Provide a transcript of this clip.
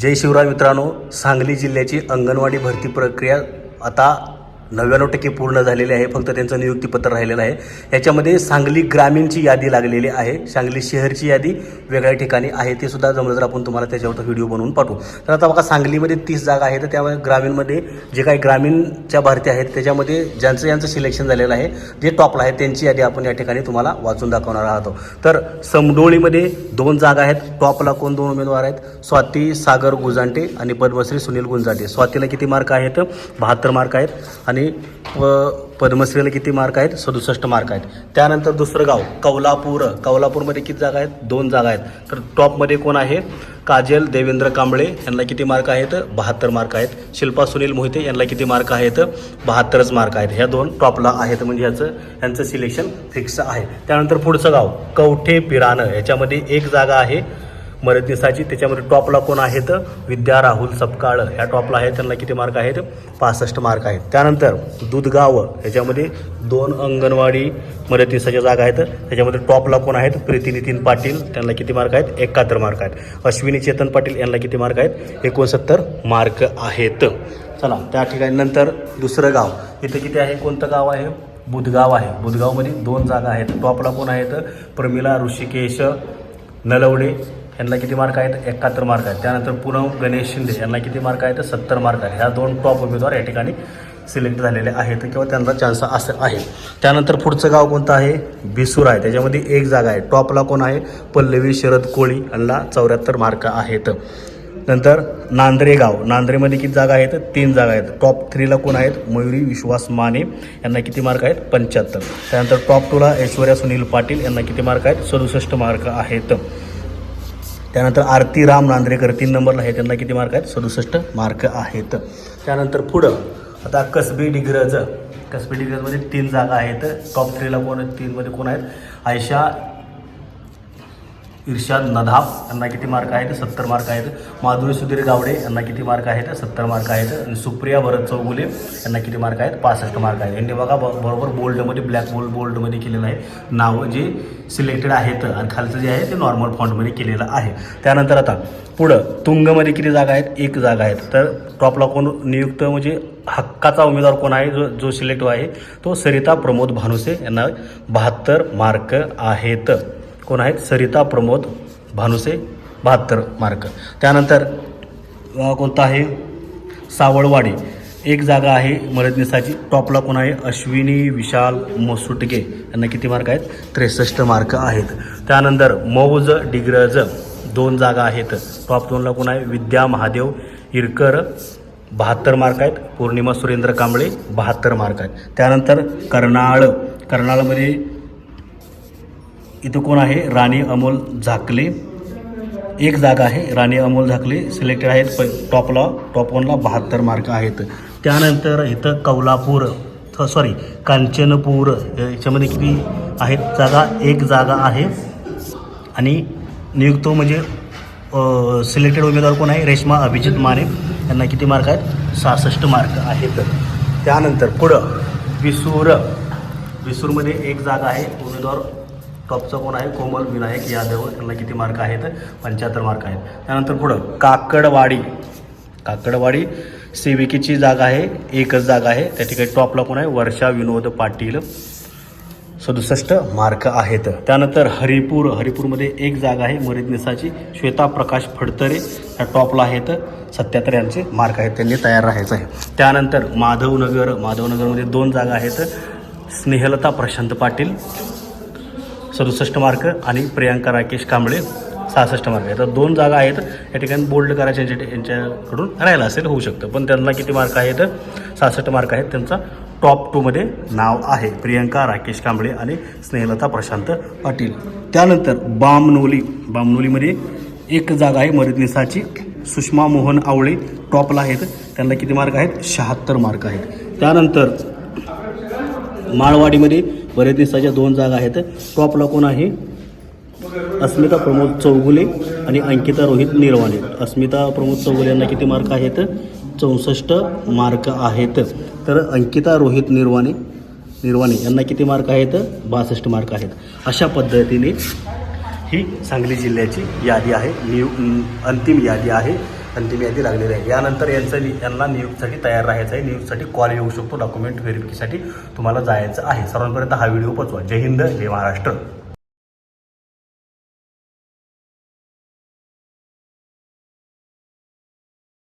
जय शिवराय मित्रांनो सांगली जिल्ह्याची अंगणवाडी भरती प्रक्रिया आता नव्याण्णव टक्के पूर्ण झालेले आहे. फक्त त्यांचं नियुक्तीपत्र राहिलेलं आहे. याच्यामध्ये सांगली ग्रामीणची यादी लागलेली आहे. सांगली शहरची यादी वेगळ्या ठिकाणी आहे. ते सुद्धा जमलं तर आपण तुम्हाला त्याच्यावर व्हिडिओ बनवून पाठवू. तर आता बघा सांगलीमध्ये तीस जागा आहेत. तर त्यामुळे ग्रामीणमध्ये जे काही ग्रामीणच्या भरती आहेत त्याच्यामध्ये ज्यांचं यांचं सिलेक्शन झालेलं आहे जे टॉपला आहे त्यांची यादी आपण या ठिकाणी तुम्हाला वाचून दाखवणार आहोत. तर समडोळीमध्ये दोन जागा आहेत. टॉपला कोण दोन उमेदवार आहेत? स्वाती सागर गुजांटे आणि पद्मश्री सुनील गुंजाटे स्वातीला किती मार्क आहेत? बहात्तर मार्क आहेत. आणि व पद्मश्रीला किती मार्क आहेत? सदुसष्ट मार्क आहेत. त्यानंतर दुसरं गाव कौलापूर. कौलापूरमध्ये किती जागा आहेत? दोन जागा आहेत. तर टॉपमध्ये कोण आहे? काजल देवेंद्र कांबळे यांना किती मार्क आहेत? बहात्तर मार्क आहेत. शिल्पा सुनील मोहिते यांना किती मार्क आहेत? बहात्तरच मार्क आहेत. ह्या दोन टॉपला आहेत म्हणजे ह्याचं यांचं सिलेक्शन फिक्स आहे. त्यानंतर पुढचं गाव कवठे पिरानं याच्यामध्ये एक जागा आहे. मदतनीसाची त्याच्यामध्ये टॉपला कोण आहेत? विद्या राहुल सपकाळ. ह्या टॉपला आहेत त्यांना किती मार्क आहेत? पासष्ट मार्क आहेत. त्यानंतर दुधगाव ह्याच्यामध्ये दोन अंगणवाडी मदतनीसाच्या जागा आहेत. त्याच्यामध्ये टॉपला कोण आहेत? प्रीती नितीन पाटील. त्यांना किती मार्क आहेत? एकाहत्तर मार्क आहेत. अश्विनी चेतन पाटील यांना किती मार्क आहेत? एकोणसत्तर मार्क आहेत. चला त्या ठिकाणी नंतर दुसरं गाव. इथं किती आहे? कोणतं गाव आहे? बुधगाव आहे. बुधगावमध्ये दोन जागा आहेत. टॉपला कोण आहेत? प्रमिला ऋषिकेश नलवडे यांना किती मार्क आहेत? एकाहत्तर मार्क आहेत. त्यानंतर पूनम गणेश शिंदे यांना किती मार्क आहेत? सत्तर मार्क आहेत. ह्या दोन टॉप उमेदवार या ठिकाणी सिलेक्ट झालेले आहेत किंवा त्यांना चान्स असं आहे. त्यानंतर पुढचं गाव कोणतं आहे? बिसूर आहे. त्याच्यामध्ये एक जागा आहे. टॉपला कोण आहे? पल्लवी शरद कोळी यांना चौऱ्याहत्तर मार्क आहेत. नंतर नांद्रे गाव. नांद्रेमध्ये किती जागा आहेत? तीन जागा आहेत. टॉप थ्रीला कोण आहेत? मयुरी विश्वास माने यांना किती मार्क आहेत? पंच्याहत्तर. त्यानंतर टॉप टूला ऐश्वर्या सुनील पाटील यांना किती मार्क आहेत? सदुसष्ट मार्क आहेत. त्यानंतर आरती राम नांद्रेकर तीन नंबरला आहे. त्यांना किती मार्क आहेत? सदुसष्ट मार्क आहेत. त्यानंतर पुढं आता कसबी डिग्रज. कसबी डिग्रजमध्ये तीन जागा आहेत. टॉप थ्रीला कोण आहेत? तीनमध्ये कोण आहेत? आयशा इर्शाद नधाब यांना किती मार्क आहेत? सत्तर मार्क आहेत. माधुरी सुधीर गावडे यांना किती मार्क आहेत? सत्तर मार्क आहेत. आणि सुप्रिया भरत चौगुले यांना किती मार्क आहेत? पासष्ट मार्क आहेत. यांनी बघा ब- बरोबर बोल्डमध्ये ब्लॅक बोल्ड बोल्डमध्ये केलेलं आहे. नावं जे सिलेक्टेड आहेत आणि खालचं जे आहे ते नॉर्मल फॉन्टमध्ये केलेलं आहे. त्यानंतर आता पुढं तुंगमध्ये किती जागा आहेत? एक जागा आहेत. तर टॉपला कोण नियुक्त म्हणजे हक्काचा उमेदवार कोण आहे? जो जो सिलेक्ट आहे तो सरिता प्रमोद भानुसे यांना बहात्तर मार्क आहेत. कोण आहेत? सरिता प्रमोद भानुसे बहात्तर मार्क. त्यानंतर कोणता आहे? सावळवाडी. एक जागा आहे मदतनीसाची टॉपला कोण आहे? अश्विनी विशाल मसुटके. यांना किती मार्क आहेत? त्रेसष्ट मार्क आहेत. त्यानंतर मौज डिग्रज दोन जागा आहेत. टॉप दोनला कोण आहे? विद्या महादेव इरकर बहात्तर मार्क आहेत. पौर्णिमा सुरेंद्र कांबळे बहात्तर मार्क आहेत. त्यानंतर कर्नाळ. कर्नाळमध्ये इथं कोण आहे? राणी अमोल झाकले. एक जागा आहे. राणी अमोल झाकले. सिलेक्टेड आहेत. प टॉपला टॉप वनला बहात्तर मार्क आहेत. त्यानंतर इथं कौलापूर सॉरी कांचनपूर याच्यामध्ये किती आहेत? जागा एक जागा आहे. आणि नियुक्त म्हणजे सिलेक्टेड उमेदवार कोण आहे? रेश्मा अभिजित माने. यांना किती मार्क आहेत? सहासष्ट मार्क आहेत. त्यानंतर पुढं विसूर. विसूरमध्ये एक जागा आहे. उमेदवार टॉपचा कोण आहे? कोमल विनायक यादव. यांना किती मार्क आहेत? पंच्याहत्तर मार्क आहेत. त्यानंतर पुढं काकडवाडी. काकडवाडी सेविकेची जागा आहे. एकच जागा आहे. त्या ठिकाणी टॉपला कोण आहे? वर्षा विनोद पाटील. सदुसष्ट मार्क आहेत. त्यानंतर हरिपूर. हरिपूरमध्ये एक जागा आहे. मरिदनिसाची श्वेता प्रकाश फडतरे या टॉपला आहेत. सत्याहत्तर यांचे मार्क आहेत. त्यांनी तयार राहायचं आहे. त्यानंतर माधवनगर. माधवनगरमध्ये दोन जागा आहेत. स्नेहलता प्रशांत पाटील. सदुसष्ट मार्क आणि प्रियांका राकेश कांबळे सहासष्ट मार्क. आहेत तर दोन जागा आहेत या ठिकाणी बोल्ड करायचे यांच्या यांच्याकडून राहिला असेल होऊ शकतं. पण त्यांना किती मार्क आहेत? सहासष्ट मार्क आहेत. त्यांचा टॉप टूमध्ये नाव आहे. प्रियंका राकेश कांबळे आणि स्नेहलता प्रशांत पाटील. त्यानंतर बामनोली. बामनोलीमध्ये एक जागा आहे मदतनीसाची सुषमा मोहन आवळे टॉपला आहेत. त्यांना किती मार्क आहेत? शहात्तर मार्क आहेत. त्यानंतर माळवाडीमध्ये बरेच दिवसाच्या दोन जागा आहेत. टॉपला कोण आहे? अस्मिता प्रमोद चौगुले आणि अंकिता रोहित निर्वाणे. अस्मिता प्रमोद चौगुले यांना किती मार्क आहेत? चौसष्ट मार्क आहेत. तर अंकिता रोहित निर्वाणे निर्वाणे यांना किती मार्क आहेत? बासष्ट मार्क आहेत. अशा पद्धतीने ही सांगली जिल्ह्याची यादी आहे. निव अंतिम यादी आहे. अंतिम यादी लागलेली आहे. यानंतर यांचं यांना नियुक्तीसाठी तयार राहायचं आहे. नियुक्तीसाठी कॉल येऊ शकतो डॉक्युमेंट व्हेरिफिकेशनसाठी तुम्हाला जायचं आहे. सर्वांपर्यंत हा व्हिडिओ पोचवा जय हिंद जय महाराष्ट्र.